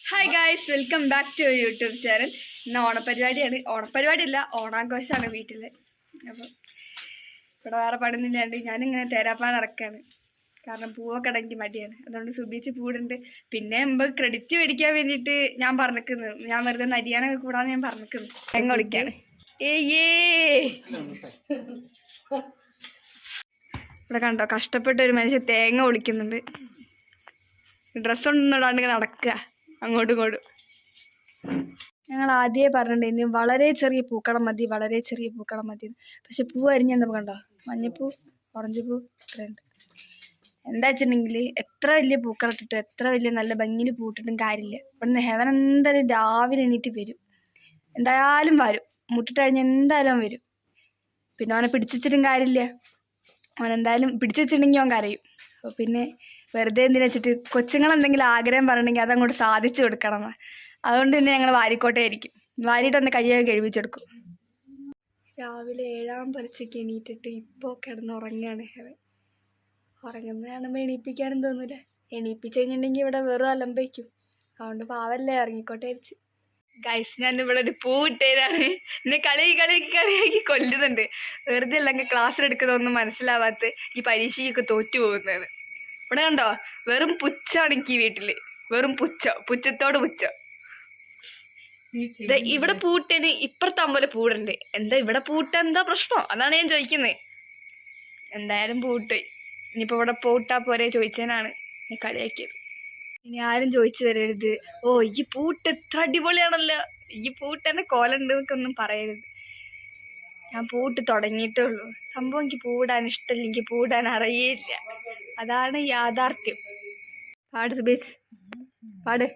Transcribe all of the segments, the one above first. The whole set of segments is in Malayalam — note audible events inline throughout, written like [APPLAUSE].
Hi guys welcome back to YouTube channel ഇന്ന് ഓണപരിപാടിയാണ് ഓണപരിപാടി അല്ല ഓണാഘോഷമാണ് വീട്ടിൽ അപ്പം ഇവിടെ വേറെ പണിയൊന്നുമില്ലാണ്ട് ഞാനിങ്ങനെ തേരാപ്പാൻ നടക്കാണ്. കാരണം പൂവൊക്കെ അടങ്ങി മടിയാണ്. അതുകൊണ്ട് സുബീച്ച് പൂടുണ്ട് പിന്നെ മുമ്പ് ക്രെഡിറ്റ് മേടിക്കാൻ വേണ്ടിയിട്ട് ഞാൻ പറഞ്ഞിക്കുന്നു ഞാൻ വെറുതെ നരിയാനൊക്കെ കൂടാന്ന് ഞാൻ പറഞ്ഞിക്കുന്നു എങ്ങ വിളിക്കാണ് ഏയേ ഇവിടെ കണ്ടോ കഷ്ടപ്പെട്ട ഒരു മനുഷ്യൻ തേങ്ങ ഒളിക്കുന്നുണ്ട് ഡ്രസ്സൊന്നും ഇടാണ്ട് നടക്കുക. അങ്ങോട്ടും ഇങ്ങോട്ടും. ഞങ്ങൾ ആദ്യമേ പറഞ്ഞിട്ടുണ്ടായിരുന്നു വളരെ ചെറിയ പൂക്കളം മതി വളരെ ചെറിയ പൂക്കളം മതി. പക്ഷെ പൂ അരിഞ്ഞെന്ന് കണ്ടോ? മഞ്ഞപ്പൂ ഓറഞ്ച് പൂ ഇത്രയുണ്ട് എന്താ വെച്ചിട്ടുണ്ടെങ്കിൽ എത്ര വലിയ പൂക്കളം ഇട്ടിട്ടും എത്ര വലിയ നല്ല ഭംഗിയിൽ പൂട്ടിട്ടും കാര്യമില്ല. ഇവിടുന്ന് ഹെവൻ എന്തായാലും രാവിലെ എണീറ്റ് വരും. എന്തായാലും വരും. മുട്ടിട്ട് എന്തായാലും വരും. പിന്നെ അവനെ പിടിച്ചിട്ടും കാര്യമില്ല. അവൻ എന്തായാലും പിടിച്ചു വെച്ചിട്ടുണ്ടെങ്കിൽ അവൻ കരയും. അപ്പോൾ പിന്നെ വെറുതെ എന്തിനു വെച്ചിട്ട് കൊച്ചുങ്ങൾ എന്തെങ്കിലും ആഗ്രഹം പറയണമെങ്കിൽ അതങ്ങോട്ട് സാധിച്ചു കൊടുക്കണം. അതുകൊണ്ട് തന്നെ ഞങ്ങൾ വാരിക്കോട്ടെ ആയിരിക്കും വാരിയിട്ട് ഒന്ന് കയ്യൊക്കെ കഴിപ്പിച്ചെടുക്കും രാവിലെ ഏഴാം പറിച്ചൊക്കെ എണീറ്റിട്ട് ഇപ്പോൾ കിടന്നുറങ്ങുകയാണ് ഹെവൻ ഉറങ്ങുന്നത് കാണുമ്പോൾ എണീപ്പിക്കാനും തോന്നില്ല എണീപ്പിച്ച് കഴിഞ്ഞിട്ടുണ്ടെങ്കിൽ ഇവിടെ വെറും അലമ്പയ്ക്കും അതുകൊണ്ട് പാവല്ലേ ഇറങ്ങിക്കോട്ടെ അരിച്ച് ഗൈസ് ഞാൻ ഇവിടെ ഒരു പൂ ഇട്ടേരാണ് എന്നെ കളി കളി കളിയാക്കി കൊല്ലുന്നുണ്ട്. വെറുതെ അല്ലെങ്കിൽ ക്ലാസ്സിലെടുക്കുന്നതൊന്നും മനസ്സിലാവാത്ത ഈ പരീക്ഷയ്ക്കൊക്കെ തോറ്റു പോകുന്നത് ഇവിടെ കണ്ടോ? വെറും പുച്ചാണ് എനിക്ക് വീട്ടിൽ. വെറും പുച്ച പുച്ചത്തോട് പുച്ച ഇവിടെ പൂട്ടേന് ഇപ്പുറത്തെ അമ്പല പൂടണ്ട്. എന്താ ഇവിടെ പൂട്ട എന്താ പ്രശ്നം? അതാണ് ഞാൻ ചോദിക്കുന്നത് എന്തായാലും പൂട്ട്. ഇനിയിപ്പോ ഇവിടെ പൂട്ടാ പോരെ ചോദിച്ചതിനാണ് ഞാൻ കളിയാക്കിയത് ഇനി ആരും ചോദിച്ചു വരരുത്. ഓ ഈ പൂട്ട് എത്ര അടിപൊളിയാണല്ലോ. ഈ പൂട്ട് തന്നെ കോലുണ്ട് എന്നൊക്കെ ഒന്നും പറയരുത്. ഞാൻ പൂട്ട് തുടങ്ങിയിട്ടേ ഉള്ളൂ. സംഭവം എനിക്ക് പൂടാൻ ഇഷ്ടമില്ല എനിക്ക് പൂടാൻ അറിയില്ല. അതാണ് യാഥാർത്ഥ്യം. പാട് സുബേഷ് പാട്.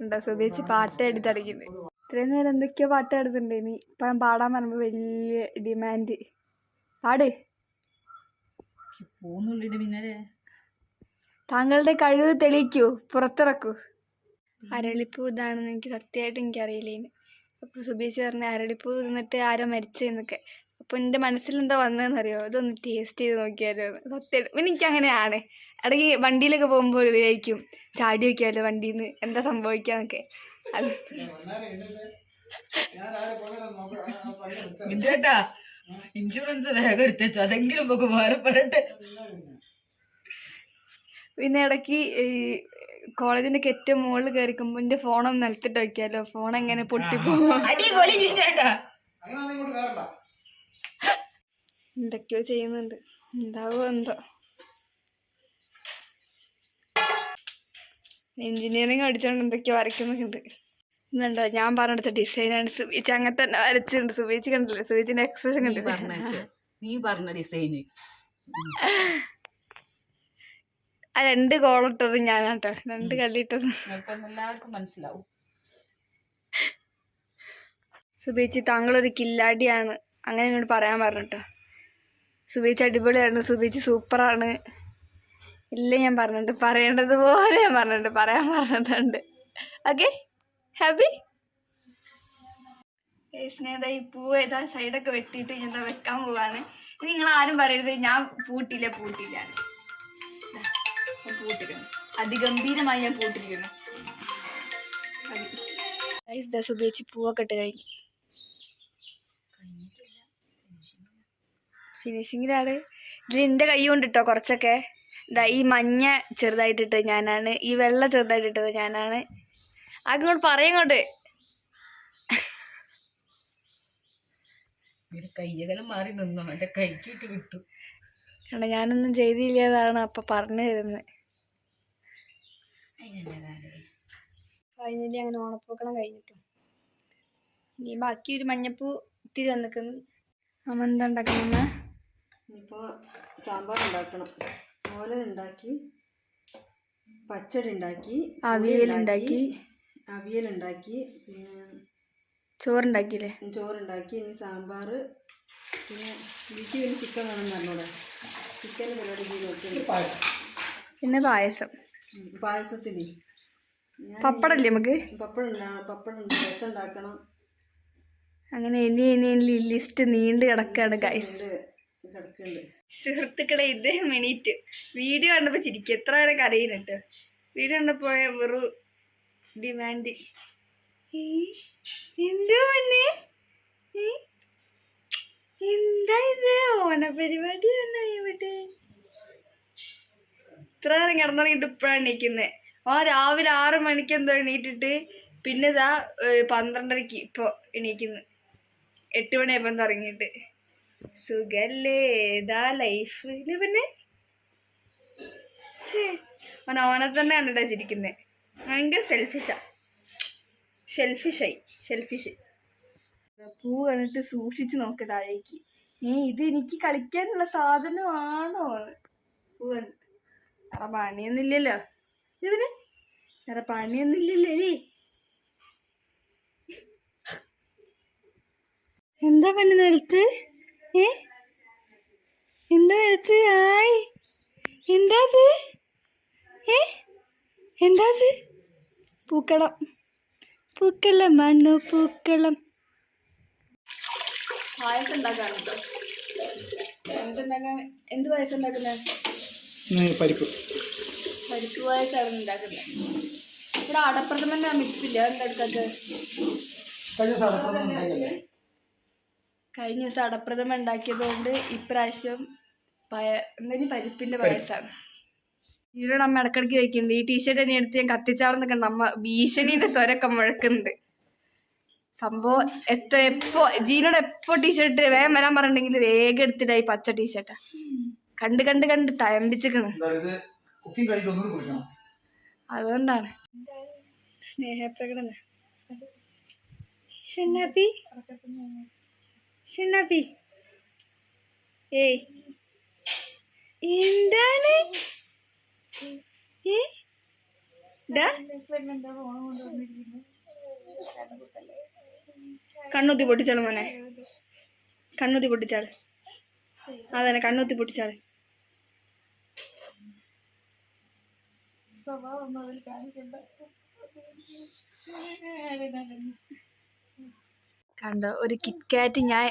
ഉണ്ടോ സുബേച്ച് പാട്ട് എടുത്ത് തുടങ്ങിയിട്ടുണ്ട്. ഇത്രയും നേരം എന്തൊക്കെയോ പാട്ട് എടുത്തിട്ടുണ്ട് ഇനി. ഇപ്പം ഞാൻ പാടാൻ പറയുമ്പോൾ വലിയ ഡിമാൻഡ് പാട്. താങ്കളുടെ കഴിവ് തെളിയിക്കൂ. പുറത്തിറക്കൂ. അരളിപ്പൂ ഇതാണെന്ന് എനിക്ക് സത്യമായിട്ട് എനിക്കറിയില്ലേന് അപ്പോൾ സുബീച്ച് പറഞ്ഞ അരളിപ്പൂ തിന്നിട്ട് ആരോ മരിച്ചെന്നൊക്കെ അപ്പോൾ എന്റെ മനസ്സിൽ എന്താ വന്നതെന്നറിയോ? ഇതൊന്ന് ടേസ്റ്റ് ചെയ്ത് നോക്കിയാലോ. സത്യമായിട്ട് പിന്നെ എനിക്ക് അങ്ങനെയാണ് ഇടയ്ക്ക് വണ്ടിയിലൊക്കെ പോകുമ്പോൾ വിചാരിക്കും ചാടി വെക്കാമല്ലോ വണ്ടിയിൽ നിന്ന് എന്താ സംഭവിക്കാന്നൊക്കെ. അത് ഇൻഷുറൻസ് വേഗം എടുത്തേച്ചു. അതെങ്കിലും നമുക്ക് ഉപകാരപ്പെടട്ടെ. പിന്നെ ഇടയ്ക്ക് കെറ്റ ഏറ്റവും മുകളിൽ എന്റെ ഫോൺ ഫോണൊന്ന് നിലത്തിട്ട് വെക്കാലോ. ഫോൺ എങ്ങനെ പൊട്ടിപ്പോകും അടിപൊളി എന്തൊക്കെയോ ചെയ്യുന്നുണ്ട്. എന്താവോ എന്തോ. എഞ്ചിനീയറിംഗ് പഠിച്ചോണ്ട് എന്തൊക്കെയോ വരയ്ക്കുന്നുണ്ട്. എന്നുണ്ടോ ഞാൻ പറഞ്ഞെടുത്ത ഡിസൈനാണ് സുബീച്ച്. അങ്ങനെ തന്നെ വരച്ചിട്ടുണ്ട്. സുബീച്ച് കണ്ടില്ലേ? സുബീച്ചിന്റെ എക്സ്പ്രഷൻ കണ്ടില്ലേ? നീ പറഞ്ഞ ഡിസൈന്. ആ രണ്ട് കോളിട്ടത് ഞാനാട്ടോ. രണ്ട് കല്ലിട്ടത് എല്ലാവർക്കും മനസ്സിലാവും. സുബീച്ച് താങ്കളൊരു കില്ലാടിയാണ്. അങ്ങനെ എന്നോട് പറയാൻ പറഞ്ഞിട്ടോ. സുബേച്ചി അടിപൊളിയാണ് സുബേച്ചി സൂപ്പറാണ്. ഇല്ല ഞാൻ പറഞ്ഞിട്ട് പറയേണ്ടത് പോലെ ഞാൻ പറഞ്ഞിട്ട് പറയാൻ പറഞ്ഞിട്ടുണ്ട്. ഓക്കെ ഹാപ്പി സ്നേഹ ഈ പൂവ് ഏതാ സൈഡൊക്കെ വെട്ടിയിട്ട് ഞാൻ വെക്കാൻ പോവാണ്? ഇനി നിങ്ങൾ ആരും പറയരുത്. ഞാൻ പൂട്ടില്ല പൂട്ടില്ല. ഞാൻ പൂട്ടിക്കുന്നു അതിഗംഭീരമായി ഞാൻ പൂട്ടിരിക്കുന്നു ഗൈസ് ദാ സുബേച്ചി പൂവൊക്കെ ഇട്ട് കഴിഞ്ഞു. ഫിനിഷിങ്ങിലാണ് ഇതിൽ എന്റെ കൈ കൊണ്ടിട്ടോ കുറച്ചൊക്കെ? ഇതാ ഈ മഞ്ഞ ചെറുതായിട്ടിട്ട് ഞാനാണ്. ഈ വെള്ള ചെറുതായിട്ടിട്ടത് ഞാനാണ്. അങ്ങോട്ട് പറയങ്ങോട്ട് ഒരു കയ്യകലം മാറി നിന്നു? കൈക്ക് കൈക്കിട്ട് വിട്ടു. കാരണം ഞാനൊന്നും ചെയ്തില്ലാതാണ് അപ്പൊ പറഞ്ഞു തരുന്നത് കഴിഞ്ഞില്ല അങ്ങനെ ഓണപ്പൂക്കളം കഴിഞ്ഞിട്ടു. ഇനി ബാക്കി ഒരു മഞ്ഞപ്പൂ ഇത്തിരി വന്നിക്കുന്നു അമ്മ എന്താ ഉണ്ടാക്കുന്ന ഇനിയിപ്പോൾ സാമ്പാർ ഉണ്ടാക്കണം. ഓലൻ ഉണ്ടാക്കി പച്ചടി ഉണ്ടാക്കി അവിയലുണ്ടാക്കി അവിയൽ ഉണ്ടാക്കി പിന്നെ ചോറുണ്ടാക്കിയില്ലേ? ചോറുണ്ടാക്കി ഇനി സാമ്പാർ പിന്നെ എനിക്ക് പിന്നെ ചിക്കൻ വേണം പറഞ്ഞോളെ ചിക്കൻ പരിപാടി പിന്നെ പായസം. പായസത്തിന്. പപ്പടല്ലേ നമുക്ക്? പപ്പടം ഉണ്ടാ പപ്പടം ഉണ്ട് രസം ഉണ്ടാക്കണം അങ്ങനെ ഇനി ഇനി ലിസ്റ്റ് നീണ്ടു കിടക്കാണ് ഗൈസ് സുഹൃത്തുക്കളെ ഇദ്ദേഹം എണീറ്റ് വീഡിയോ കണ്ടപ്പോ ചിരിക്കും. എത്ര വരെ കരയിനിട്ട് വീഡിയോ കണ്ടപ്പോ വെറു ഡിമാൻഡ് എന്തോ എന്താ ഇത്? ഓണ പരിപാടി ഇവിടെ? ഇത്ര നേരം കിടന്നുറങ്ങിട്ട് ഇപ്പോഴാണ് എണീക്കുന്നത് ആ രാവിലെ ആറ് മണിക്ക് എന്തോ എണീറ്റിട്ട് പിന്നെ ഇതാ ഏഹ്, പന്ത്രണ്ടരക്ക് ഇപ്പോൾ എണീക്കുന്നത് എട്ട് മണിയായപ്പം തുടങ്ങിയിട്ട് സുഖല്ലേ? ഇതാ ലൈഫ് പിന്നെ. അവൻ അവനെ തന്നെ കണ്ടിട്ടാ ചിരിക്കുന്നത് ഭയങ്കര സെൽഫിഷാ ഷെൽഫിഷായി ഷെൽഫിഷ് പൂ കണ്ടിട്ട് സൂക്ഷിച്ചു നോക്ക് താഴേക്ക്. ഏ ഇത് എനിക്ക് കളിക്കാനുള്ള സാധനമാണോ? പൂ കണ്ടിട്ട് വേറെ പണിയൊന്നുമില്ലല്ലോ. പിന്നെ? വേറെ പണിയൊന്നുമില്ലല്ലേ എന്താ പണി നിലത്ത് ഏ? എന്താ നിലത്ത് ആയി. എന്താ ഏ? എന്താ പൂക്കളം. പൂക്കളം മണ്ണു പൂക്കളം. പായസം ഉണ്ടാക്കാൻ എന്തുണ്ടാക്കാൻ എന്ത് പായസം ഉണ്ടാക്കുന്നത് പരിപ്പ്. പരിപ്പ് പായസമാണ് ഉണ്ടാക്കുന്നത്. ഇവിടെ അടപ്രഥമൻ മിക്സില്ല കഴിഞ്ഞ ദിവസം അടപ്രഥമ ഉണ്ടാക്കിയത് കൊണ്ട് ഇപ്രാവശ്യം പയ എന്തെങ്കിലും പരിപ്പിന്റെ പായസമാണ് ഇതിലൂടെ അമ്മ ഇടക്കിടക്ക് വയ്ക്കുന്നുണ്ട് ഈ ടീഷർട്ട് എന്നെ എടുത്ത് ഞാൻ കത്തിച്ചാളെന്നൊക്കെ അമ്മ ഭീഷണിന്റെ സ്വരമൊക്കെ മുഴക്കുന്നുണ്ട്. സംഭവം എത്ര എപ്പോ ജീനോട് എപ്പോ ടീഷർട്ട് വേഗം വരാൻ പറഞ്ഞിട്ടുണ്ടെങ്കിൽ വേഗം എടുത്തിട്ടായി പച്ച ടീഷർട്ടാ കണ്ട് കണ്ട് കണ്ട് കുടിക്കണം അതുകൊണ്ടാണ്. സ്നേഹപ്രകടന. ഷണ്ണാപ്പി. ഷണ്ണാപ്പി. ഏയ്. എന്താണ്. കണ്ണൂത്തി പൊട്ടിച്ചാൾ മോനെ. കണ്ണുത്തി പൊട്ടിച്ചാൾ. അതന്നെ കണ്ണൂത്തി പൊട്ടിച്ചാൾ. കണ്ടോ ഒരു കിറ്റ്കാറ്റ് ഞാൻ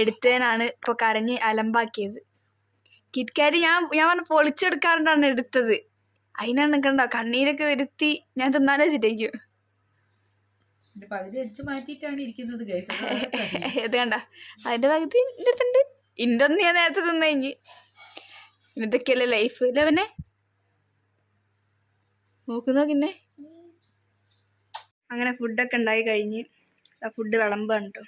എടുത്തതിനാണ് ഇപ്പൊ കരഞ്ഞ് അലമ്പാക്കിയത്. കിറ്റ്കാറ്റ് ഞാൻ ഞാൻ പറഞ്ഞ പൊളിച്ചെടുക്കാറുണ്ടാണ് എടുത്തത്. അതിനാണ് കണ്ടോ കണ്ണീരൊക്കെ വരുത്തി ഞാൻ തിന്നാലോ വെച്ചിട്ടേക്കും എന്റെ പകുതി അടിച്ചു മാറ്റിയിട്ടാണ് ഇരിക്കുന്നത് ഗൈസ് [LAUGHS] ഇത് കണ്ട അതിന്റെ പകുതി എന്റെ അടുത്തുണ്ട് ഇന്റെ ഞാൻ നേരത്തെ തിന്നു കഴിഞ്ഞ്. ഇതൊക്കെയല്ലേ ലൈഫ് അല്ലേ പിന്നെ? നോക്കുന്നോ പിന്നെ അങ്ങനെ ഫുഡൊക്കെ ഉണ്ടായി കഴിഞ്ഞ്. ആ ഫുഡ് വിളമ്പാണ് കേട്ടോ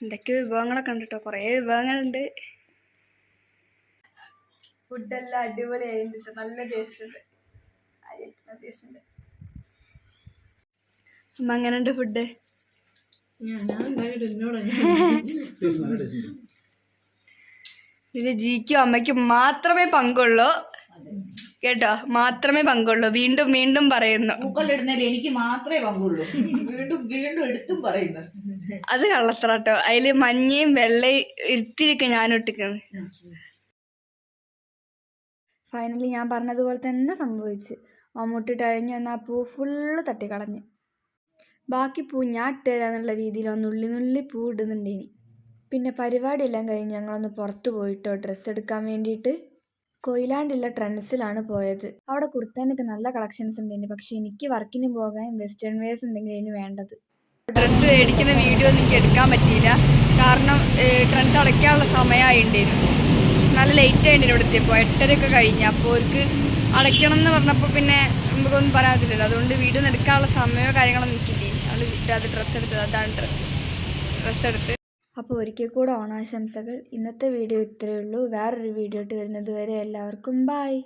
എന്തൊക്കെയോ വിഭവങ്ങളൊക്കെ ഉണ്ട് കേട്ടോ കുറേ വിഭവങ്ങളുണ്ട്. ഫുഡെല്ലാം അടിപൊളിയായിരുന്നു കേട്ടോ നല്ല ടേസ്റ്റ് ഉണ്ട്. ടേസ്റ്റ് ഉണ്ട്. ഫുഡ് [LAUGHS] ഇതിൽ ജിക്കും അമ്മയ്ക്കും മാത്രമേ പങ്കുള്ളൂ. കേട്ടോ? മാത്രമേ പങ്കുള്ളൂ. വീണ്ടും വീണ്ടും പറയുന്നു. എനിക്ക് മാത്രമേ പങ്കുള്ളൂ. വീണ്ടും വീണ്ടും എടുത്തും പറയുന്നു. അത് കള്ളത്ര കേട്ടോ അതിൽ മഞ്ഞയും വെള്ളയും ഇരുത്തിരിക്കും ഞാൻ ഒട്ടിക്കുന്നത് ഫൈനലി ഞാൻ പറഞ്ഞതുപോലെ തന്നെ സംഭവിച്ച്. മമ്മൂട്ടി അഴിഞ്ഞു വന്ന ആ പൂ ഫുള്ള് തട്ടിക്കളഞ്ഞ്. ബാക്കി പൂ ഞാൻ ഇട്ടുതരാന്നുള്ള രീതിയിൽ ഒന്ന് ഉള്ളി നുള്ളി പൂ ഇടുന്നുണ്ട് ഇനി പിന്നെ പരിപാടിയെല്ലാം കഴിഞ്ഞ് ഞങ്ങളൊന്ന് പുറത്ത് പോയിട്ടോ ഡ്രസ്സ് എടുക്കാൻ വേണ്ടിയിട്ട്. കൊയിലാണ്ടുള്ള ട്രെൻഡ്സിലാണ് പോയത്. അവിടെ കുർത്താനൊക്കെ നല്ല കളക്ഷൻസ് ഉണ്ട് പക്ഷേ എനിക്ക് വർക്കിന് പോകാൻ വെസ്റ്റേൺ വെയർസ് എന്തെങ്കിലും ഇതിന് വേണ്ടത്. ഡ്രസ്സ് മേടിക്കുന്ന വീഡിയോ ഒന്നും എനിക്ക് എടുക്കാൻ പറ്റിയില്ല. കാരണം ട്രെൻഡ്സ് അടയ്ക്കാനുള്ള സമയമായിട്ടുണ്ടായിരുന്നു നല്ല ലേറ്റ് ആയിട്ട് ഇവിടെ എത്തിയപ്പോൾ എട്ടരയൊക്കെ കഴിഞ്ഞ്. അപ്പോൾ അവർക്ക് അടയ്ക്കണം എന്ന് പറഞ്ഞപ്പോൾ പിന്നെ നമുക്കൊന്നും പറയാൻ പറ്റില്ലല്ലോ അതുകൊണ്ട് വീഡിയോ ഒന്നും എടുക്കാനുള്ള സമയമോ കാര്യങ്ങളൊന്നും നിൽക്കില്ലേ അവൾ അത് ഡ്രസ്സ് എടുത്തത്. അതാണ് ഡ്രസ്സ് ഡ്രസ്സ് എടുത്ത്. അപ്പോൾ ഒരിക്കൽ കൂടെ ഓണാശംസകൾ. ഇന്നത്തെ വീഡിയോ ഇത്രയേ ഉള്ളൂ. വേറൊരു വീഡിയോ ഇട്ട് വരുന്നത് വരെ എല്ലാവർക്കും ബായ്